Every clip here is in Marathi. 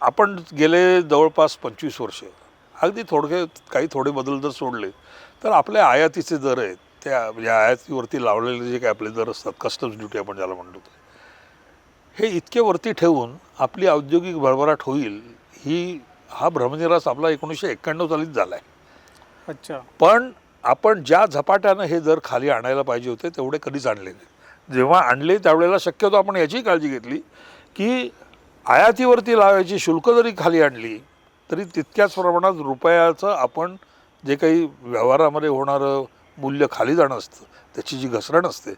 आपण गेले जवळपास पंचवीस वर्ष अगदी थोडके काही थोडे बदल जर सोडले तर आपल्या आयातीचे दर आहेत त्या म्हणजे आयातीवरती लावलेले जे काही आपले दर असतात कस्टम्स ड्युटी आपण ज्याला म्हणतो हे इतके वरती ठेवून आपली औद्योगिक भरभराट होईल ही हा भ्रमनिरास आपला एकोणीसशे एक्क्याण्णव सालीच झाला आहे अच्छा. पण आपण ज्या झपाट्यानं हे दर खाली आणायला पाहिजे होते तेवढे कधीच आणले नाही जेव्हा आणले त्यावेळेला शक्यतो आपण याची काळजी घेतली की आयातीवरती लावायची शुल्क जरी खाली आणली तरी तितक्याच प्रमाणात रुपयाचं आपण जे काही व्यवहारामध्ये होणारं मूल्य खाली जाणं असतं त्याची जी घसरण असते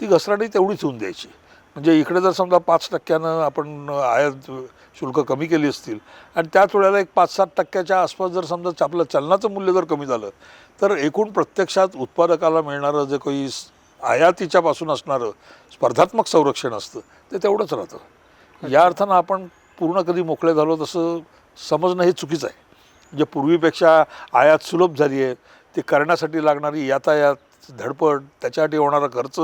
ती घसरणही तेवढीच होऊन द्यायची. म्हणजे इकडे जर समजा पाच टक्क्यानं आपण आयात शुल्क कमी केली असतील आणि त्याच वेळेला एक पाच सात टक्क्याच्या आसपास जर समजा आपलं चलनाचं मूल्य जर कमी झालं तर एकूण प्रत्यक्षात उत्पादकाला मिळणारं जे काही आयातीच्यापासून असणारं स्पर्धात्मक संरक्षण असतं ते तेवढंच राहतं. या अर्थानं आपण पूर्ण कधी मोकळे झालो तसं समजणं हे चुकीचं आहे. म्हणजे पूर्वीपेक्षा आयात सुलभ झाली आहे. ते करण्यासाठी लागणारी यातायात धडपड त्याच्यासाठी होणारा खर्च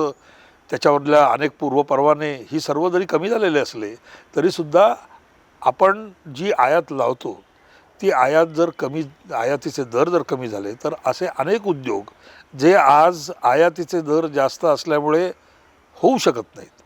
त्याच्यावरल्या अनेक पूर्वपरवाने ही सर्व जरी कमी झालेले असले तरीसुद्धा आपण जी आयात लावतो ती आयात जर कमी आयातीचे दर जर कमी झाले तर असे अनेक उद्योग जे आज आयातीचे दर जास्त असल्यामुळे होऊ शकत नाहीत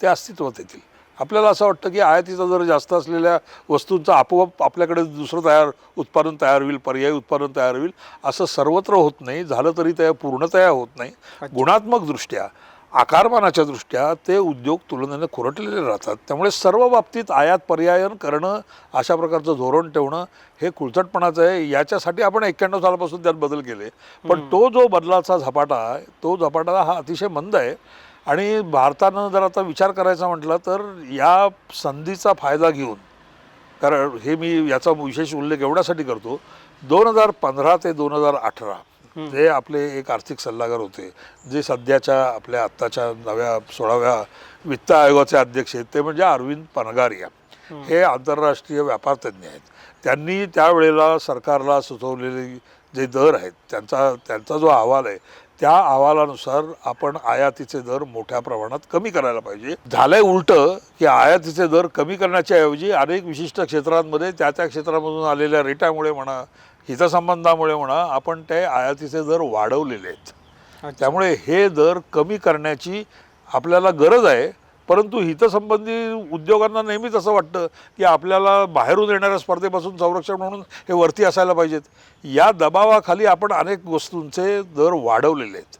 ते अस्तित्वात येतील. आपल्याला असं वाटतं की आयातीचा दर जास्त असलेल्या वस्तूंचा आपोआप आपल्याकडे दुसरं तयार उत्पादन तयार होईल पर्यायी उत्पादन तयार होईल असं सर्वत्र होत नाही. झालं तरी ते पूर्णतया होत नाही. गुणात्मकदृष्ट्या आकारमानाच्या दृष्ट्या ते उद्योग तुलनेने खुरटलेले राहतात. त्यामुळे सर्व बाबतीत आयात पर्यायन करणं अशा प्रकारचं धोरण ठेवणं हे खुळचटपणाचं आहे. याच्यासाठी आपण एक्क्याण्णव सालापासून त्यात बदल केले. पण तो जो बदलाचा झपाटा आहे तो झपाटा हा अतिशय मंद आहे. आणि भारतानं जर आता विचार करायचा म्हटलं तर या संधीचा फायदा घेऊन कारण हे मी याचा विशेष उल्लेख एवढ्यासाठी करतो दोन हजार पंधरा ते दोन हजार अठरा जे आपले एक आर्थिक सल्लागार होते जे सध्याच्या आपल्या आत्ताच्या नव्या सोळाव्या वित्त आयोगाचे अध्यक्ष आहेत ते म्हणजे अरविंद पनगारिया. हे आंतरराष्ट्रीय व्यापार तज्ज्ञ आहेत. त्यांनी त्यावेळेला सरकारला सुचवलेले जे दर आहेत त्यांचा त्यांचा जो अहवाल आहे त्या अहवालानुसार आपण आयातीचे दर मोठ्या प्रमाणात कमी करायला पाहिजे. झालंय उलटं की आयातीचे दर कमी करण्याच्या ऐवजी अनेक विशिष्ट क्षेत्रांमध्ये त्या त्या क्षेत्रामधून आलेल्या रेटामुळे म्हणा हितसंबंधामुळे म्हणा आपण ते आयातीचे दर वाढवलेले आहेत. त्यामुळे हे दर कमी करण्याची आपल्याला गरज आहे. परंतु हितसंबंधी उद्योगांना नेहमीच असं वाटतं की आपल्याला बाहेरून येणाऱ्या स्पर्धेपासून संरक्षण म्हणून हे वरती असायला पाहिजेत. या दबावाखाली आपण अनेक वस्तूंचे दर वाढवलेले आहेत.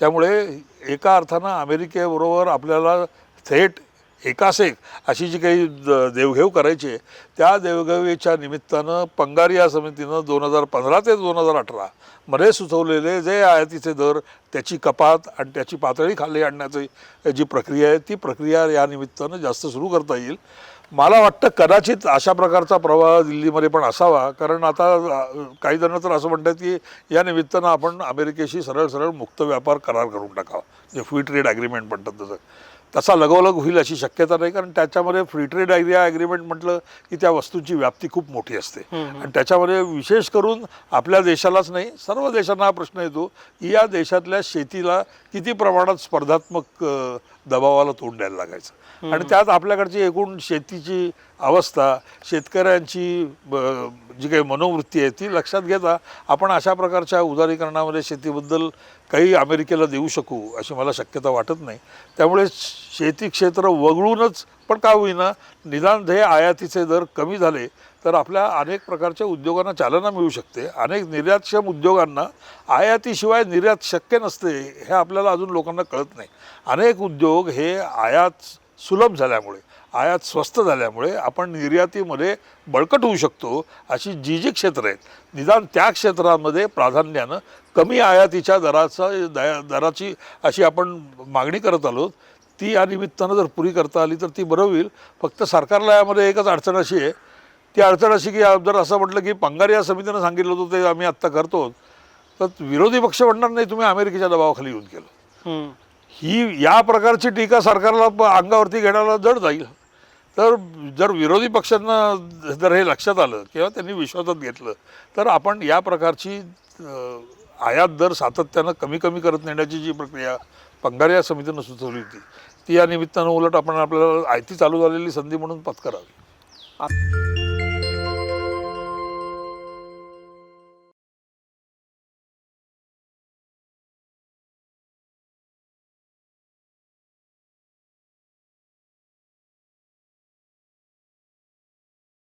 त्यामुळे एका अर्थानं अमेरिकेबरोबर आपल्याला थेट एकास एक अशी जी काही द- देवघेव करायची आहे त्या देवघेवीच्या निमित्तानं पंगारिया समितीनं दोन हजार पंधरा ते दोन हजार अठरा मध्ये सुचवलेले जे आयातीचे दर त्याची कपात आणि त्याची पातळी खाली आणण्याची जी प्रक्रिया आहे ती प्रक्रिया या निमित्तानं जास्त सुरू करता येईल. मला वाटतं कदाचित अशा प्रकारचा प्रवाह दिल्लीमध्ये पण असावा कारण आता काही जण तर असं म्हणतात की या निमित्तानं आपण अमेरिकेशी सरळ सरळ मुक्त व्यापार करार करून टाकावा. जे फ्री ट्रेड ॲग्रीमेंट म्हणतात तसं. तसा लगोलग होईल अशी शक्यता नाही कारण त्याच्यामध्ये फ्री ट्रेड एरिया ॲग्रीमेंट म्हटलं की त्या वस्तूंची व्याप्ती खूप मोठी असते. आणि त्याच्यामध्ये विशेष करून आपल्या देशालाच नाही सर्व देशांना हा प्रश्न येतो की या देशातल्या शेतीला किती प्रमाणात स्पर्धात्मक दबावाला तोंड द्यायला लागायचं. आणि त्यात आपल्याकडची एकूण शेतीची अवस्था शेतकऱ्यांची जी काही मनोवृत्ती आहे ती लक्षात घेता आपण अशा प्रकारच्या उदारीकरणामध्ये शेतीबद्दल काही अमेरिकेला देऊ शकू अशी मला शक्यता वाटत नाही. त्यामुळे शेती क्षेत्र वगळूनच पण का होईना निदान ध्येय आयातीचे दर कमी झाले तर आपल्या अनेक प्रकारच्या उद्योगांना चालना मिळू शकते. अनेक निर्यातक्षम उद्योगांना आयातीशिवाय निर्यात शक्य नसते हे आपल्याला अजून लोकांना कळत नाही. अनेक उद्योग हे आयात सुलभ झाल्यामुळे आयात स्वस्त झाल्यामुळे आपण निर्यातीमध्ये बळकट होऊ शकतो अशी जी जी क्षेत्र आहेत. निदान त्या क्षेत्रामध्ये प्राधान्यानं कमी आयातीच्या दराचा दया दराची अशी आपण मागणी करत आलो ती या निमित्तानं जर पुरी करता आली तर ती बरं होईल. फक्त सरकारला यामध्ये एकच अडचण अशी आहे. ती अडचण अशी की जर असं म्हटलं की पंगार या समितीनं सांगितलं होतं ते आम्ही आत्ता करतो. तर विरोधी पक्ष म्हणणार नाही तुम्ही अमेरिकेच्या दबावाखाली येऊन केलं. हम्म. ही या प्रकारची टीका सरकारला अंगावरती घेण्याला जड जाईल. तर जर विरोधी पक्षांना जर हे लक्षात आलं किंवा त्यांनी विश्वासात घेतलं तर आपण या प्रकारची आयात दर सातत्यानं कमी कमी करत नेण्याची जी प्रक्रिया पंगार या समितीनं सुचवली होती ती या निमित्तानं उलट आपण आपल्याला आयती चालू झालेली संधी म्हणून पत्करावी. आ-